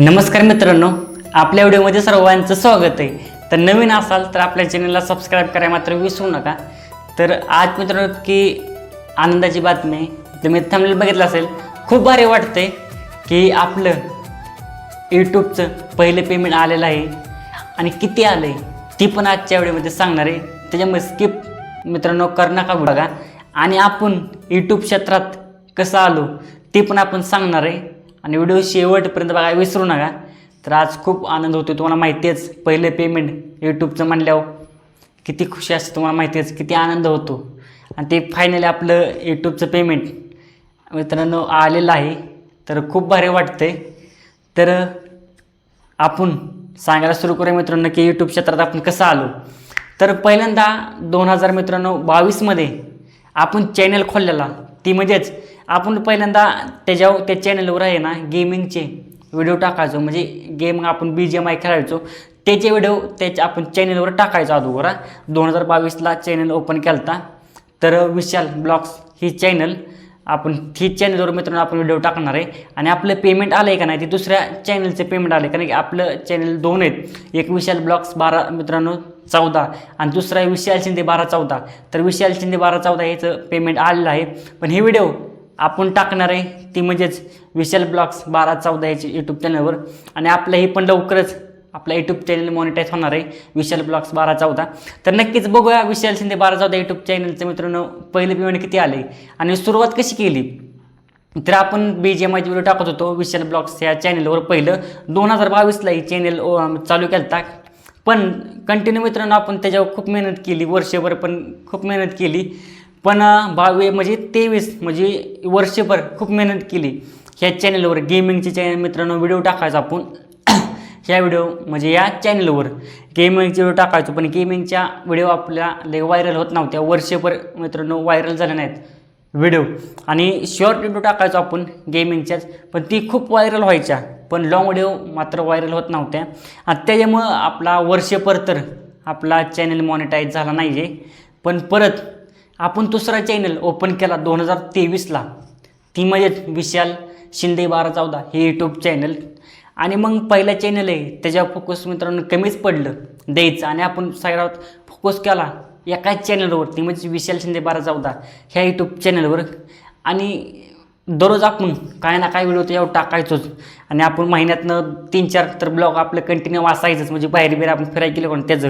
नमस्कार मित्रांनो आपल्या व्हिडिओमध्ये सर्वांचं स्वागत आहे. तर नवीन असाल तर आपल्या चॅनलला सबस्क्राईब करायला मात्र विसरू नका. तर आज मित्रांनो की आनंदाची बातमी तुम्ही थांबलेलं बघितलं असेल खूप भारी वाटते की आपलं यूट्यूबचं पहिलं पेमेंट आलेलं आहे. आणि किती आलं आहे ती पण आजच्या व्हिडिओमध्ये सांगणार आहे. त्याच्यामुळे स्किप मित्रांनो कर नका बघा. आणि आपण यूट्यूब क्षेत्रात कसं आलो ते पण आपण सांगणार आहे. आणि व्हिडिओ शेवटपर्यंत बघायला विसरू नका. तर आज खूप आनंद होतो तुम्हाला माहिती आहेच पहिलं पेमेंट यूट्यूबचं म्हणल्यावर किती खुशी असते तुम्हाला माहिती आहेच किती आनंद होतो. आणि ते फायनली आपलं यूट्यूबचं पेमेंट मित्रांनो आलेलं आहे. तर खूप भारी वाटतंय. तर आपण सांगायला सुरू करूया मित्रांनो की यूट्यूब क्षेत्रात आपण कसं आलो. तर पहिल्यांदा दोन हजार मित्रांनो बावीसमध्ये आपण चॅनल खोललेला. ती म्हणजेच आपण पहिल्यांदा त्याच्यावर त्या चॅनलवर आहे ना गेमिंगचे व्हिडिओ टाकायचो. म्हणजे गेम आपण बी जी एम आय खेळायचो. त्याचे व्हिडिओ त्याच्या आपण चॅनलवर टाकायचो अगोदर. दोन हजार बावीसला चॅनल ओपन केला तर विशाल ब्लॉग्स ही चॅनल आपण ही चॅनलवर मित्रांनो आपण व्हिडिओ टाकणार आहे. आणि आपलं पेमेंट आलं आहे का नाही ते दुसऱ्या चॅनलचे पेमेंट आले कारण की आपलं चॅनल दोन आहेत. एक विशाल ब्लॉग्स बारा मित्रांनो चौदा. आणि दुसरा आहे विशाल शिंदे बारा चौदा. तर विशाल शिंदे बारा चौदा ह्याचं पेमेंट आलेलं आहे. पण हे व्हिडिओ आपण टाकणार आहे ती म्हणजेच विशाल ब्लॉग्स बारा चौदा याची यूट्यूब चॅनलवर आणि आपलं हे पण लवकरच आपला यूट्यूब चॅनल मॉनिटाईज होणार आहे विशाल ब्लॉग्स बारा चौदा. तर नक्कीच बघूया विशाल शिंदे बारा चौदा यूट्यूब चॅनलचं मित्रांनो पहिलं पेमेंट किती आले? आणि सुरुवात कशी केली? तर आपण बी जी एमआयचे व्हिडिओ टाकत होतो विशाल ब्लॉग्स या चॅनलवर पहिलं. दोन हजार बावीसला ही चॅनल चालू केलं पण कंटिन्यू मित्रांनो आपण त्याच्यावर खूप मेहनत केली वर्षभर पण खूप मेहनत केली. पण बावी म्हणजे तेवीस म्हणजे वर्षभर खूप मेहनत केली. ह्या चॅनलवर गेमिंगचे चॅनल मित्रांनो व्हिडिओ टाकायचा आपण. ह्या व्हिडिओ म्हणजे या चॅनलवर गेमिंगचे व्हिडिओ टाकायचो पण गेमिंगच्या व्हिडिओ आपल्या लय व्हायरल होत नव्हत्या. वर्षभर मित्रांनो व्हायरल झाल्या नाहीत व्हिडिओ आणि शॉर्ट व्हिडिओ टाकायचो आपण गेमिंगच्याच पण ती खूप व्हायरल व्हायच्या. पण लाँग व्हिडिओ मात्र व्हायरल होत नव्हत्या. आणि त्याच्यामुळं आपला वर्षभर तर आपला चॅनल मॉनिटाईज झाला नाही आहे पण परत आपण दुसरा चॅनल ओपन केला दोन हजार तेवीसला. ती म्हणजे विशाल शिंदे बारा चौदा हे यूट्यूब चॅनल आणि मग पहिला चॅनल आहे त्याच्यावर फोकस मित्रांनो कमीच पडलं. द्यायचं. आणि आपण सगळ्यात फोकस केला एकाच चॅनलवरती म्हणजे विशाल शिंदे बारा चौदा ह्या यूट्यूब चॅनलवर आणि दररोज आपण काय ना काय व्हिडिओ त्याच्यावर टाकायचोच. आणि आपण महिन्यातनं तीन चार तर ब्लॉग आपलं कंटिन्यू वाचायचंच म्हणजे बाहेर बिहेर आपण फिरायला गेलो पण त्याचं.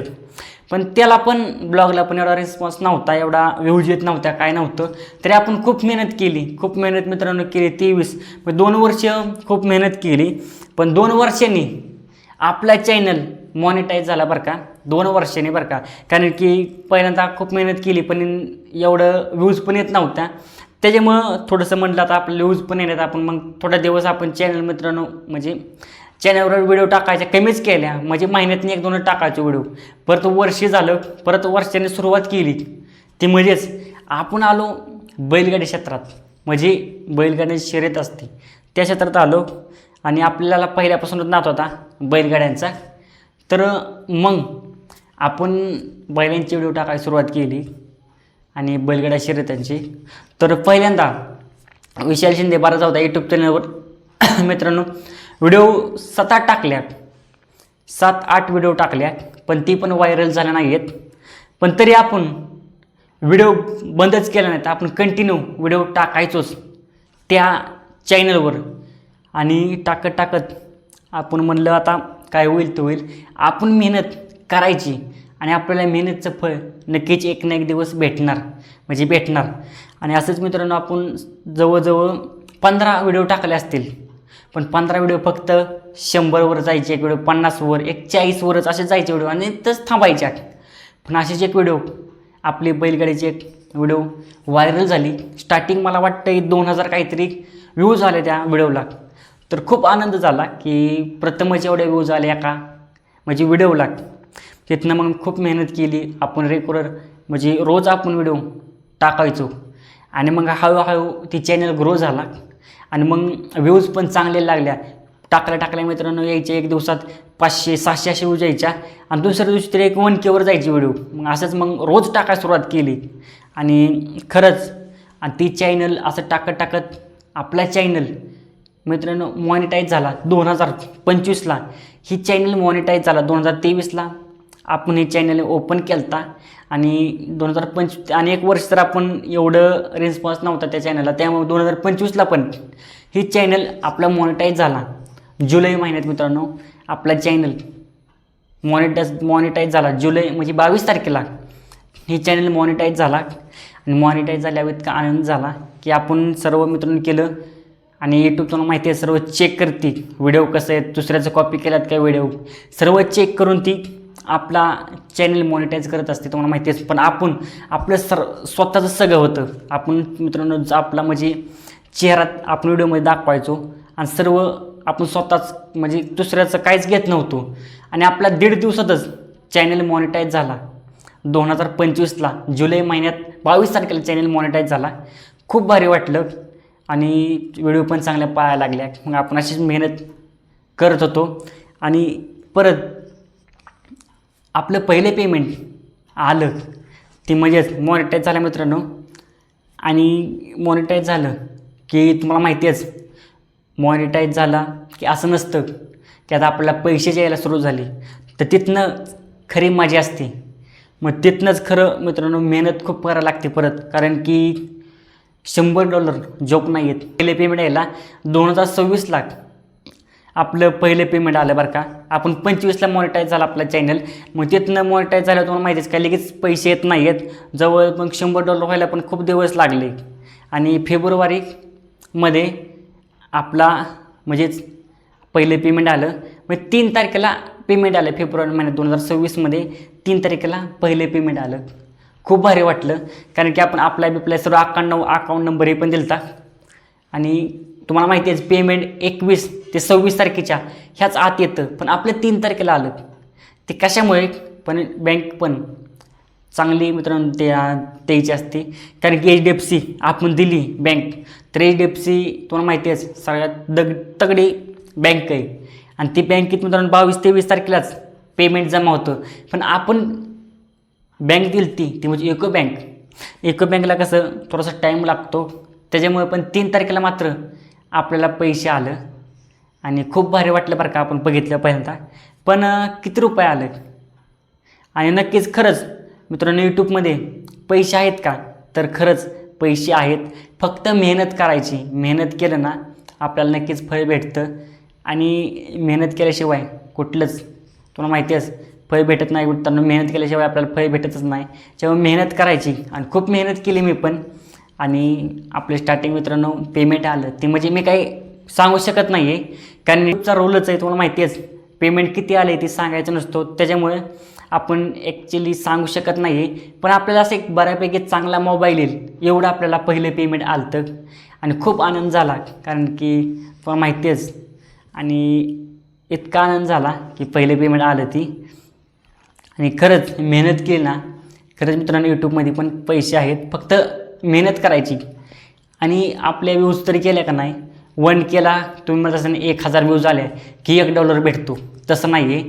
पण त्याला पण ब्लॉगला पण एवढा रिस्पॉन्स नव्हता एवढा व्ह्यूज येत नव्हत्या काय नव्हतं. तरी आपण खूप मेहनत केली. खूप मेहनत मित्रांनो केली तेवीस. मग दोन वर्ष खूप मेहनत केली. पण दोन वर्षांनी आपला चॅनल मॉनिटाईज झाला बरं का. दोन वर्षांनी बरं का. कारण की पहिल्यांदा खूप मेहनत केली पण एवढं व्ह्यूज पण येत नव्हत्या. त्याच्यामुळं थोडंसं म्हटलं आता आपलं व्ह्यूज पण येण्यात आपण मग थोडा दिवस आपण चॅनल मित्रांनो म्हणजे चॅनलवर व्हिडिओ टाकायच्या कमीच केल्या. म्हणजे महिन्यातनी एक दोन टाकायचे व्हिडिओ. परत वर्ष झालं परत वर्षाने सुरुवात केली. ती म्हणजेच आपण आलो बैलगाडी क्षेत्रात. म्हणजे बैलगाडी शर्यत असते. त्या क्षेत्रात आलो आणि आपल्याला पहिल्यापासूनच नात होता बैलगाड्यांचा. तर मग आपण बैलांची व्हिडिओ टाकायला सुरुवात केली आणि बैलगाड्या शर्यतांची. तर पहिल्यांदा विशाल शिंदे बारा चौदा यूट्यूब चॅनलवर मित्रांनो व्हिडिओ सात आठ टाकल्या सात आठ व्हिडिओ टाकल्या पण ती पण व्हायरल झाल्या नाही आहेत पण तरी आपण व्हिडिओ बंदच केला नाही तर आपण कंटिन्यू व्हिडिओ टाकायचोच त्या चॅनलवर आणि टाकत टाकत आपण म्हणलं आता काय होईल ते होईल. आपण मेहनत करायची आणि आपल्याला मेहनतचं फळ नक्कीच एक ना एक दिवस भेटणार. म्हणजे भेटणार. आणि असंच मित्रांनो आपण जवळजवळ पंधरा व्हिडिओ टाकले असतील. पण पंधरा व्हिडिओ फक्त शंभरवर जायचे एक व्हिडिओ पन्नासवर एक चाळीसवरच असे जायचे व्हिडिओ आणि तच आठ पण असेच एक व्हिडिओ आपली बैलगाडीची एक व्हिडिओ व्हायरल झाली. स्टार्टिंग मला वाटतं दोन हजार काहीतरी व्ह्यूज आले त्या व्हिडिओला. तर खूप आनंद झाला की प्रथमच एवढे व्ह्यूज आले एका म्हणजे व्हिडिओला. तिथनं मग खूप मेहनत केली. आपण रेग्युलर म्हणजे रोज आपण व्हिडिओ टाकायचो. आणि मग हळूहळू ती चॅनल ग्रो झाला. आणि मग व्ह्यूज पण चांगले लागल्या. टाकल्या टाकल्या मित्रांनो यायचे एक दिवसात पाचशे सहाशे असे व्ह्यूज यायच्या. आणि दुसऱ्या दिवशी तरी एक वन केवर जायची व्हिडिओ मग असंच मग रोज टाकायला सुरुवात केली. आणि खरंच आणि ती चॅनल असं टाकत टाकत आपला चॅनल मित्रांनो मॉनिटाईज झाला दोन हजार पंचवीसला. ही चॅनल मॉनिटाईज झाला दोन हजार तेवीसला. आपण हे चॅनल ओपन केलता. आणि दोन हजार पंचवीस आणि एक वर्ष तर आपण एवढं रिस्पॉन्स नव्हता त्या चॅनलला त्यामुळे दोन हजार पंचवीसला पण हे चॅनल आपला मॉनिटाईज झाला. जुलै महिन्यात मित्रांनो आपला चॅनल मॉनिटाईज मॉनिटाईज झाला. जुलै म्हणजे बावीस तारखेला हे चॅनल मॉनिटाईज झाला. आणि मॉनिटाईज झाल्यावर इतका आनंद झाला की आपण सर्व मित्रांनो केलं. आणि यूट्यूब तुम्हाला माहिती आहे सर्व चेक करते व्हिडिओ कसं आहे दुसऱ्याचं कॉपी केल्यात काय व्हिडिओ सर्व चेक करून ती आपला चॅनल मॉनिटाईज करत असते तुम्हाला माहिती असते. पण आपण आपलं सर स्वतःचं सगळं होतं. आपण मित्रांनो आपला म्हणजे चेहरा आपण व्हिडिओमध्ये दाखवायचो आणि सर्व आपण स्वतःच म्हणजे दुसऱ्याचं काहीच घेत नव्हतो. आणि आपला दीड दिवसातच चॅनल मॉनिटाईज झाला. दोन हजार पंचवीसला जुलै महिन्यात बावीस तारखेला चॅनल मॉनिटाईज झाला. खूप भारी वाटलं. आणि व्हिडिओ पण चांगल्या पाहायला लागल्या. मग आपण अशीच मेहनत करत होतो. आणि परत आपलं पहिले पेमेंट आलं. ते म्हणजेच मॉनिटाईज झालं मित्रांनो. आणि मॉनिटाईज झालं की तुम्हाला माहिती आहेच मॉनिटाईज झाला की असं नसतं की आता आपल्याला पैसे यायला सुरू झाले. तर तिथनं खरी मजा असते. मग तिथनंच खरं मित्रांनो मेहनत खूप करायला लागते परत. कारण की शंभर डॉलर जोक नाही आहेत पहिले पेमेंट यायला दोन हजार सव्वीस लाख. आपलं पहिलं पेमेंट आलं बरं का. आपण पंचवीसला मॉनिटाईज झाला आपला चॅनल मग तिथनं मॉनिटाईज झालं तुम्हाला माहितीच का लगेच पैसे येत नाही आहेत जवळ मग शंभर डॉलर व्हायला पण खूप दिवस लागले. आणि फेब्रुवारीमध्ये आपला म्हणजेच पहिलं पेमेंट आलं. मग तीन तारखेला पेमेंट आलं फेब्रुवारी महिन्यात दोन हजार सव्वीसमध्ये तीन तारखेला पहिले पेमेंट आलं. खूप भारी वाटलं. कारण की आपण आपला बिपल्या सर्व अकाउंट अकाउंट नंबर हे पण दिलता. आणि तुम्हाला माहिती आहे पेमेंट एकवीस ते सव्वीस तारखेच्या ह्याच आत येतं. पण आपलं तीन तारखेला आलं. ते कशामुळे? पण बँक पण चांगली मित्रांनो ते द्यायची असते. कारण की एच डी एफ सी आपण दिली बँक तर एच डी एफ सी तुम्हाला माहिती आहे सगळ्यात दग तगडी बँक आहे. आणि ती बँकेत मित्रांनो? बावीस तेवीस तारखेलाच पेमेंट जमा होतं. पण आपण बँक दिली ती ती म्हणजे इको बँक इको बँकला कसं थोडासा टाईम लागतो. त्याच्यामुळे पण तीन तारखेला मात्र आपल्याला पैसे आलं आणि खूप भारी वाटलं बरं का आपण बघितलं पहिल्यांदा. पण किती रुपये आले? आणि नक्कीच खरंच मित्रांनो यूट्यूबमध्ये पैसे आहेत का? तर खरंच पैसे आहेत. फक्त मेहनत करायची. मेहनत केलं ना आपल्याला नक्कीच फळ भेटतं. आणि मेहनत केल्याशिवाय कुठलंच तुला माहिती आहेच फळ भेटत नाही. मित्रांनो मेहनत केल्याशिवाय आपल्याला फळ भेटतच नाही. जेव्हा मेहनत करायची आणि खूप मेहनत केली मी पण आणि आपले स्टार्टिंग मित्रांनो पेमेंट आलं. ते म्हणजे मी काही सांगू शकत नाही आहे कारण यूट्यूबचा रोलच आहे तुम्हाला माहिती आहेच. पेमेंट किती आलं आहे ते सांगायचं नसतो. त्याच्यामुळे आपण ॲक्च्युली सांगू शकत नाही आहे पण आपल्याला असं एक बऱ्यापैकी चांगला मोबाईल येईल. एवढं आपल्याला पहिलं पेमेंट आलं तर आणि खूप आनंद झाला. कारण की तुम्हाला माहिती आहेच. आणि इतका आनंद झाला की पहिले पेमेंट आलं ती. आणि खरंच मेहनत केली ना. खरंच मित्रांनो यूट्यूबमध्ये पण पैसे आहेत. फक्त मेहनत करायची. आणि आपल्या व्ह्यूज तरी केल्या का नाही? वन केला तुम्ही म्हणत असताना एक हजार व्ह्यूज आले की एक डॉलर भेटतो. तसं नाही आहे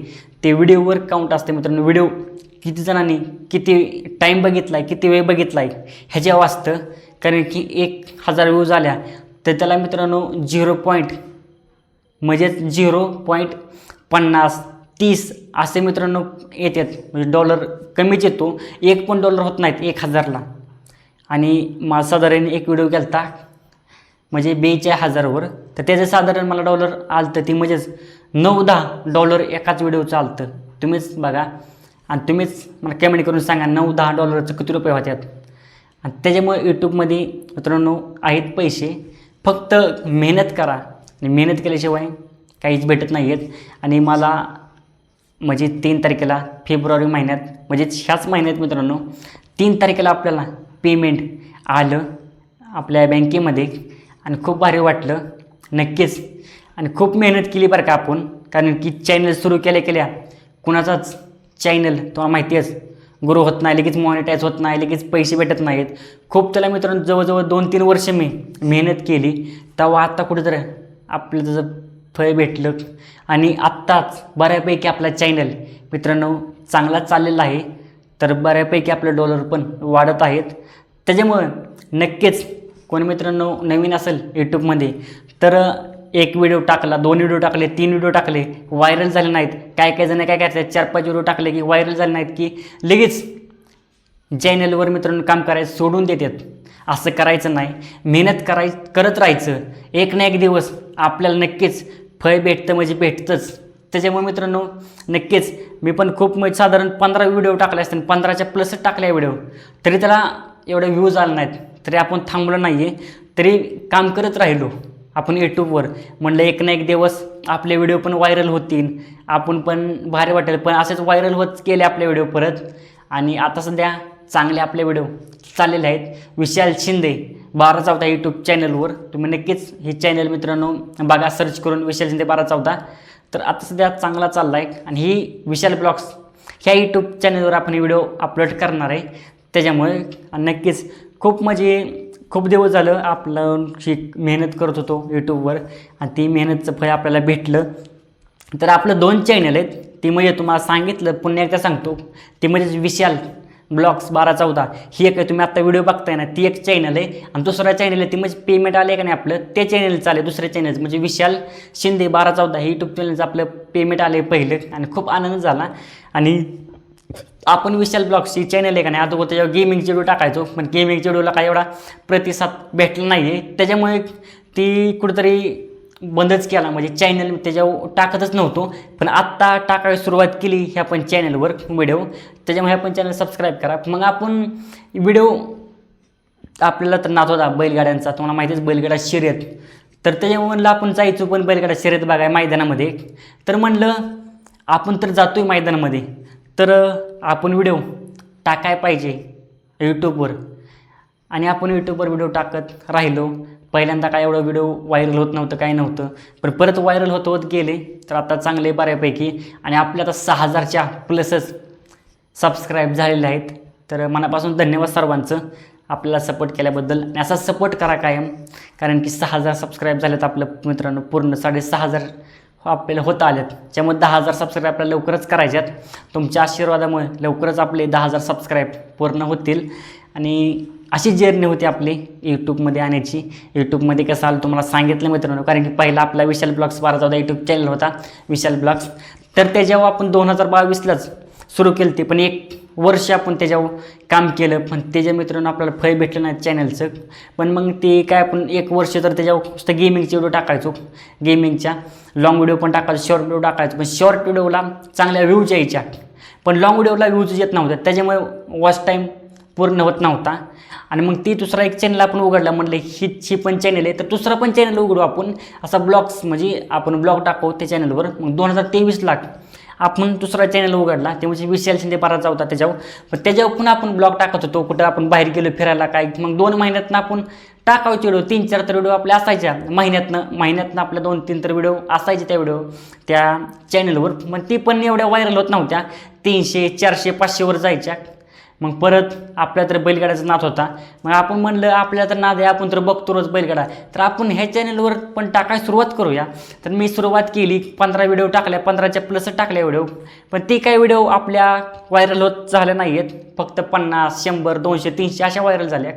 ते व्हिडिओवर काउंट असते मित्रांनो. व्हिडिओ किती जणांनी किती टाईम बघितला आहे किती वेळ बघितला आहे ह्याच्या वाचतं कारण की एक हजार व्ह्यूज आल्या तर त्याला मित्रांनो झिरो पॉईंट म्हणजेच झिरो पॉईंट पन्नास तीस असे मित्रांनो येतात. म्हणजे डॉलर कमीच येतो. एक पण डॉलर होत नाहीत एक हजारला. आणि मा साधारण एक व्हिडिओ केला म्हणजे बेचाळीस हजारावर. तर त्याचं साधारण मला डॉलर आलतं ती म्हणजेच नऊ दहा डॉलर एकाच व्हिडिओचं आलतं. तुम्हीच बघा. आणि तुम्हीच मला कमेंट करून सांगा नऊ दहा डॉलरचं किती रुपये होत्यात. आणि त्याच्यामुळे यूट्यूबमध्ये मित्रांनो आहेत पैसे. फक्त मेहनत करा. आणि मेहनत केल्याशिवाय काहीच भेटत नाही आहेत आणि मला म्हणजे तीन तारखेला फेब्रुवारी महिन्यात म्हणजे ह्याच महिन्यात मित्रांनो तीन तारखेला आपल्याला पेमेंट आलं आपल्या बँकेमध्ये आणि खूप भारी वाटलं नक्कीच. आणि खूप मेहनत केली बरं का आपण कारण की चॅनल सुरू केल्या केल्या कुणाचाच चॅनल तुम्हाला माहिती आहेच. ग्रो होत नाही लगेच मॉनिटाईज होत नाही लगेच पैसे भेटत नाहीत. खूप त्याला मित्रांनो जवळजवळ दोन तीन वर्ष मी मेहनत केली तेव्हा आत्ता कुठेतरी आपलं त्याचं फळ भेटलं. आणि आत्ताच बऱ्यापैकी आपला चॅनल मित्रांनो चांगला चाललेला आहे. तर बऱ्यापैकी आपले डॉलर पण वाढत आहेत. त्याच्यामुळं नक्कीच कोणी मित्रांनो नवीन असेल यूट्यूबमध्ये तर एक व्हिडिओ टाकला दोन व्हिडिओ टाकले तीन व्हिडिओ टाकले व्हायरल झाले नाहीत. काय काय जण काय करतात चार पाच व्हिडिओ टाकले की व्हायरल झाले नाहीत की लगेच चॅनलवर मित्रांनो काम करायचं सोडून देतात. असं करायचं नाही. मेहनत कराय करत राहायचं. एक ना एक दिवस आपल्याला नक्कीच फळ भेटतं म्हणजे भेटतंच. त्याच्यामुळे मित्रांनो नक्कीच मी पण खूप म्हणजे साधारण पंधरा व्हिडिओ टाकले असतील पंधराच्या प्लसच टाकल्या व्हिडिओ तरी त्याला एवढे व्ह्यूज आले नाहीत. तरी आपण थांबलो नाही आहे तरी काम करत राहिलो आपण यूट्यूबवर म्हणलं एक ना एक दिवस आपले व्हिडिओ पण व्हायरल होतील. आपण पण भारी वाटेल. पण असेच व्हायरल होत केले आपले व्हिडिओ परत. आणि आता सध्या चांगले आपले व्हिडिओ चाललेले आहेत. विशाल शिंदे बारा चौदा यूट्यूब चॅनलवर तुम्ही नक्कीच हे चॅनल मित्रांनो बघा सर्च करून विशाल शिंदे बारा चौदा. तर आता सध्या चांगला चालला आहे आणि ही विशाल ब्लॉग्स ह्या यूट्यूब चॅनलवर आपण व्हिडिओ अपलोड करणार आहे. त्याच्यामुळे आणि नक्कीच खूप म्हणजे खूप दिवस झालं आपलं शी मेहनत करत होतो यूट्यूबवर आणि ती मेहनतचं फळ आपल्याला भेटलं. तर आपलं दोन चॅनल आहेत. ती म्हणजे तुम्हाला सांगितलं पुन्हा एकदा सांगतो. ती म्हणजे विशाल. ब्लॉग्स बारा चौदा. ही एक आहे तुम्ही आत्ता व्हिडिओ बघताय ना ती एक चॅनल आहे. आणि दुसरा चॅनल आहे ती म्हणजे पेमेंट आले का नाही आपलं ते चॅनल चालेल दुसऱ्या चॅनलचं म्हणजे विशाल शिंदे बारा चौदा हे यूट्यूब चॅनलचं आपलं पेमेंट आले पहिलं. आणि खूप आनंद झाला. आणि आपण विशाल ब्लॉग्सची चॅनल आहे का नाही अगोदर त्याच्यावर गेमिंग व्हिडिओ टाकायचो. पण गेमिंग व्हिडिओला काय एवढा प्रतिसाद भेटला नाही आहे त्याच्यामुळे ती कुठंतरी बंदच केला. म्हणजे चॅनल त्याच्यावर टाकतच नव्हतो. पण आत्ता टाकायला सुरुवात केली ह्या पण चॅनलवर व्हिडिओ त्याच्यामुळे ह्या पण चॅनल सबस्क्राईब करा. मग आपण व्हिडिओ आपल्याला तर नात होता बैलगाड्यांचा. तुम्हाला माहितीच बैलगाडा शर्यत. तर त्याच्यामुळे म्हणलं आपण जायचो पण बैलगाडा शर्यत बघाय मैदानामध्ये. तर म्हणलं आपण तर जातोय मैदानामध्ये. तर आपण व्हिडिओ टाकाय पाहिजे यूट्यूबवर आणि आपण यूट्यूबवर व्हिडिओ टाकत राहिलो. पहिल्यांदा काय एवढं व्हिडिओ व्हायरल होत नव्हतं काय नव्हतं. पण परत व्हायरल होत होत गेले तर आता चांगले बऱ्यापैकी. आणि आपल्या आता सहा हजारच्या प्लसच सबस्क्राईब झालेले आहेत. तर मनापासून धन्यवाद सर्वांचं. आपल्याला सपोर्ट केल्याबद्दल. आणि असा सपोर्ट करा कायम. कारण की सहा हजार सबस्क्राईब झालेत आपलं मित्रांनो पूर्ण साडेसहा हजार हो आपल्याला होत आल्यात त्यामुळे दहा हजार सबस्क्राईब आपल्याला लवकरच करायच्यात तुमच्या आशीर्वादामुळे लवकरच आपले दहा हजार सबस्क्राईब पूर्ण होतील. आणि अशी जर्नी होती आपली यूट्यूबमध्ये आणायची. यूट्यूबमध्ये कसं आलं तुम्हाला सांगितलं मित्रांनो कारण की पहिला आपला विशाल ब्लॉग्स बारा चौदा यूट्यूब चॅनल होता विशाल ब्लॉग्स. तर त्याच्यावर आपण दोन हजार बावीसलाच सुरू केलं ते पण एक वर्ष आपण त्याच्यावर काम केलं पण त्याच्या मित्रांनो आपल्याला फळ भेटलं नाही चॅनलचं पण मग ते काय आपण एक वर्ष तर त्याच्यावर नुसतं गेमिंगचे व्हिडिओ टाकायचो. गेमिंगच्या लॉंग व्हिडिओ पण टाकायचो शॉर्ट व्हिडिओ टाकायचो पण शॉर्ट व्हिडिओला चांगल्या व्ह्यूज यायच्या. पण लॉंग व्हिडिओला व्ह्यूज येत नव्हत्या त्याच्यामुळे वॉच टाईम पूर्ण होत नव्हता. आणि मग ती दुसरा एक चॅनल आपण उघडला म्हटलं ही ही पण चॅनल आहे. तर दुसरा पण चॅनल उघडू आपण. असा ब्लॉग्स म्हणजे आपण ब्लॉग टाकू त्या चॅनलवर मग दोन हजार तेवीस लाख आपण दुसरा चॅनल उघडला. ते म्हणजे विशाल शिंदे बाराचा होता त्याच्यावर. पण त्याच्यावर पण आपण ब्लॉग टाकत होतो. कुठं आपण बाहेर गेलो फिरायला काय. मग दोन महिन्यातनं आपण टाकायचे व्हिडिओ तीन चार तर व्हिडिओ आपल्या असायच्या. महिन्यातनं महिन्यातनं आपल्या दोन तीन तर व्हिडिओ असायचे त्या व्हिडिओ त्या चॅनलवर मग ती पण एवढ्या व्हायरल होत नव्हत्या. तीनशे चारशे पाचशेवर जायच्या. मग परत आपल्या तर बैलगाड्याचा नाद होता. मग आपण म्हणलं आपल्या तर नाद आहे आपण तर बघतो रोज बैलगाडा. तर आपण ह्या चॅनलवर पण टाकायला सुरुवात करूया. तर मी सुरुवात केली पंधरा व्हिडिओ टाकल्या पंधराच्या प्लस टाकल्या व्हिडिओ पण ते काही व्हिडिओ आपल्या व्हायरल होत झाल्या नाही आहेत फक्त पन्नास शंभर दोनशे तीनशे अशा व्हायरल झाल्या.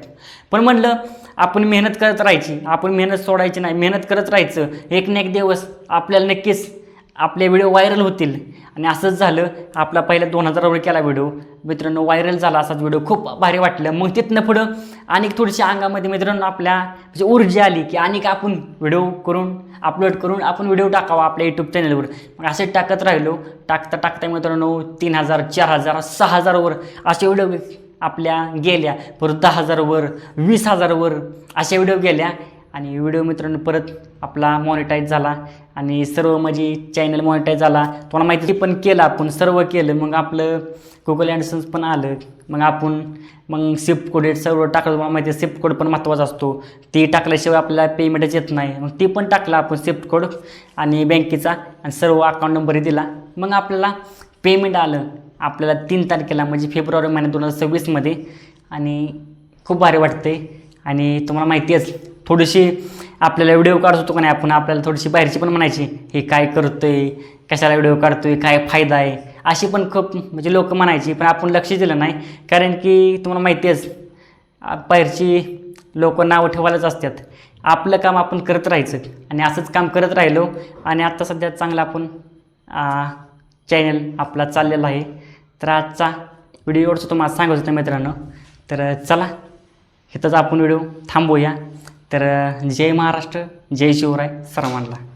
पण म्हणलं आपण मेहनत करत राहायची. आपण मेहनत सोडायची नाही. मेहनत करत राहायचं. एक ना एक दिवस आपल्याला नक्कीच आपले व्हिडिओ व्हायरल होतील. आणि असंच झालं आपला पहिला दोन हजारावर केला व्हिडिओ मित्रांनो व्हायरल झाला असाच व्हिडिओ खूप भारी वाटलं. मग तिथनं पुढं आणि थोडीशी अंगामध्ये मित्रांनो आपल्या म्हणजे ऊर्जा आली की आणि आपण व्हिडिओ करून अपलोड करून आपण व्हिडिओ टाकावा आपल्या यूट्यूब चॅनलवर मग असे टाकत राहिलो. टाकता टाकता मित्रांनो तीन हजार चार हजार सहा हजारवर असे व्हिडिओ आपल्या गेल्या. परत दहा हजारवर वीस हजारवर अशा व्हिडिओ गेल्या. आणि व्हिडिओ मित्रांनो परत आपला मॉनिटाईज झाला आणि सर्व म्हणजे चॅनल मॉनिटाईज झाला. तुम्हाला माहिती पण केलं आपण सर्व केलं. मग आपलं गुगल ॲडसन्स पण आलं. मग आपण मग सिफ्ट कोड सर्व टाकलं. तुम्हाला माहिती आहे सिफ्ट कोड पण महत्त्वाचा असतो. ते टाकल्याशिवाय आपल्याला पेमेंटच येत नाही. मग ते पण टाकलं आपण सिफ्ट कोड आणि बँकेचा आणि सर्व अकाउंट नंबरही दिला. मग आपल्याला पेमेंट आलं. आपल्याला तीन तारखेला म्हणजे फेब्रुवारी महिन्यात दोन हजार सव्वीसमध्ये. आणि खूप भारी वाटते आणि तुम्हाला माहिती आहेच थोडीशी आपल्याला व्हिडिओ काढत होतो का नाही आपण आपल्याला थोडीशी बाहेरची पण म्हणायची हे काय करतो आहे कशाला व्हिडिओ काढतो आहे काय फायदा आहे? अशी पण खूप म्हणजे लोक म्हणायची पण आपण लक्ष दिलं नाही. कारण की तुम्हाला माहिती आहेच बाहेरची लोक नावं ठेवायलाच असतात. आपलं काम आपण करत राहायचं आणि असंच काम करत राहिलो आणि आत्ता सध्या चांगला आपण चॅनल आपला चाललेला आहे. तर आजचा व्हिडिओ तुम्हाला सांगत होतं मित्रांनो. तर चला इथंच आपण व्हिडिओ थांबूया तर जय महाराष्ट्र जय शिवराय सर्वांना